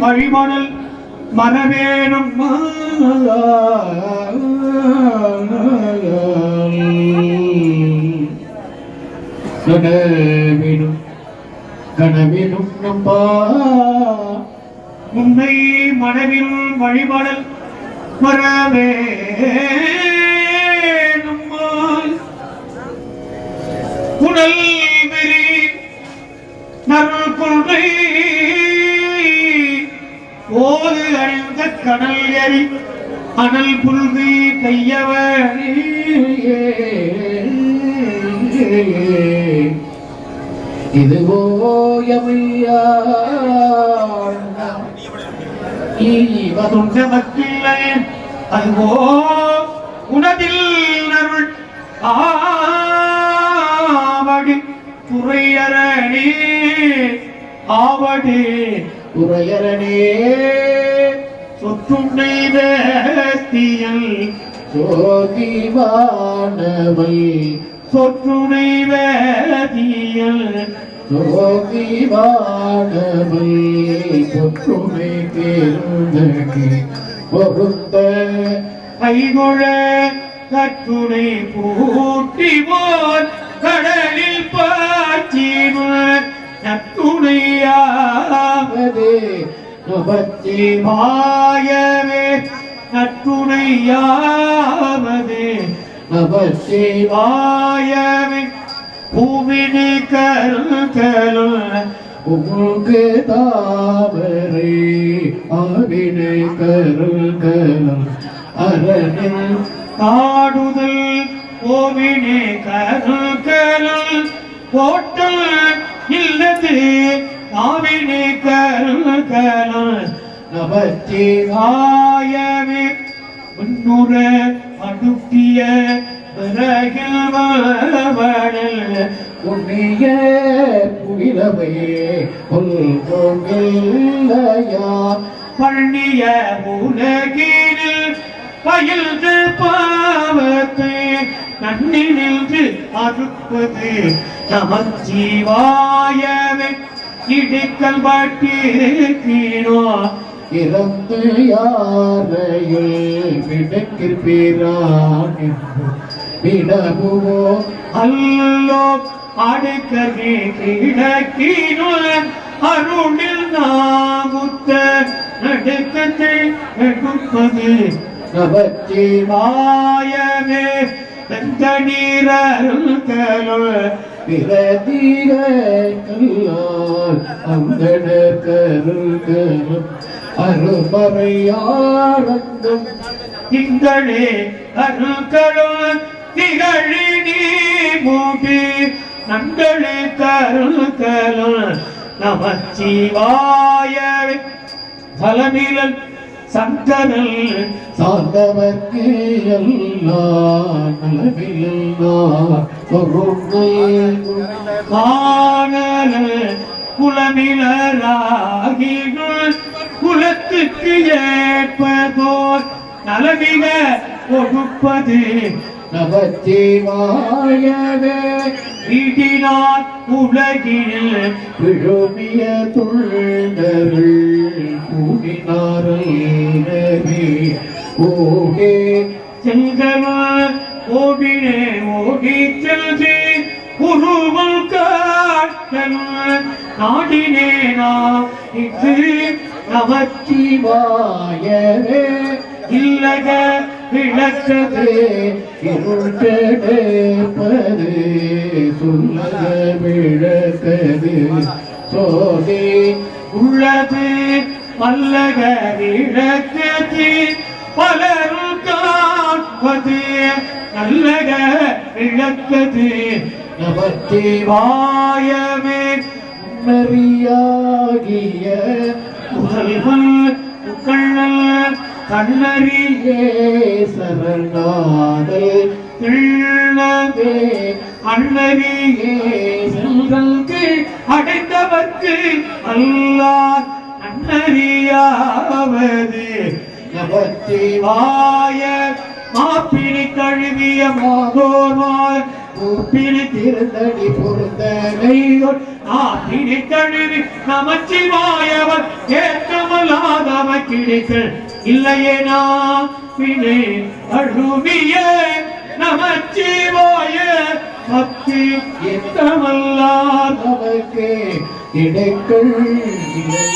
வழிமணல் மரவேணும் கனவினும் கனவினும் நம்பா. உன்னை மனவில் வழிபடல் மரவேணும்மால் புனல் விரி நருள் கொள்கை கடல் எரி அனல் புல்கு கையவனே இதுவோ எமையா அதுவோ உனதில் நருள் ஆவடி துறையரணே ஆவடி உரையரணே சொற்றுமை வேத்தியல் ஜோதிவானவை. சொற்றுமை வேதியல் ஜோதிவானவை. சொற்றுமை தேர்ந்தகி பொருந்த கைகொழ கற்றுணை பூட்டி போல் கடலில் பாய்ச்சிவர் நத்துணையாவதே அதே மாயமே மாயவே நற்றுணையாவது நபத்தி மாயவே பூமினி கருக்கலும் உங்களுக்கு தாவரே ஆவினை கருகலம் அரணில் காடுதல் கோவினே கருக்கலும் போட்டல் இல்லது. நாவினே கருக்கலும் நபத்தி முன்னுர முன்னுற பிறகில் வரவடல் புண்ணிய புனிதமையே பண்ணிய உலகினில் பயில்து பாவத்தை நன்னி அறுப்பது நமச்சிவாயவே இடிக்கல் பாட்டிருக்கிறோ இறந்து யாரையில் விடக்கிருப்பீரான் விடமுவோ அல்லோ அடுக்ககே கிழக்கினுள் அருளில் நாமுத்த நடுக்கத்தை எடுப்பது மாயமே வெந்த நீரருள்களுள் பிரதிக அங்கன கருகலும் அருமறையானந்தம். திங்களே அருள்களுள் திகழி நீ மூடி நங்களே கருள்களுள் நமச்சிவாயவே. பலனிலன் சங்கரல் சார்ந்தவர்க்கு எல்லா நலவில்லா பொருளை காணல குலமிலராகிகள் குலத்துக்கு ஏற்பதோர் நலமிக கொடுப்பது நமச்சிவாயவே வீட்டினார் உலகில் விழுமிய துள்ளர்கள் கூடினாரே ஓகே செங்கவர் ஓடினே ஓகி செல்வி உருவம் காட்டல் நாடினே இது நமச்சிவாயவே இல்லக விளக்கது இருட்டெடுப்பது சொல்ல விளக்கது சோதி உள்ளது பல்லக விளக்கது பலரும் காண்பது நல்லக இழக்கது நமச்சிவாய வாயமே நரியாகிய முதல்வன் புகழல் கண்ணறியே சரணாதல் திள்ளவே அண்ணறியே செல்வங்கு அடைந்தவர்க்கு அல்லாஹ் நன்னறியாவது நமச்சிவாய வாய கழுவிய மாதோர்வாய் பூப்பினி திருந்தடி பொருந்த கையோர் ஆத்தினை கழுவி நமச்சிவாயவர் ஏற்றமலாதவ கிடைத்தல் இல்லையே நான் அழுவிய நமச்சிவாய. பக்தி எத்தமல்லார் கிடைக்கள் இல்லை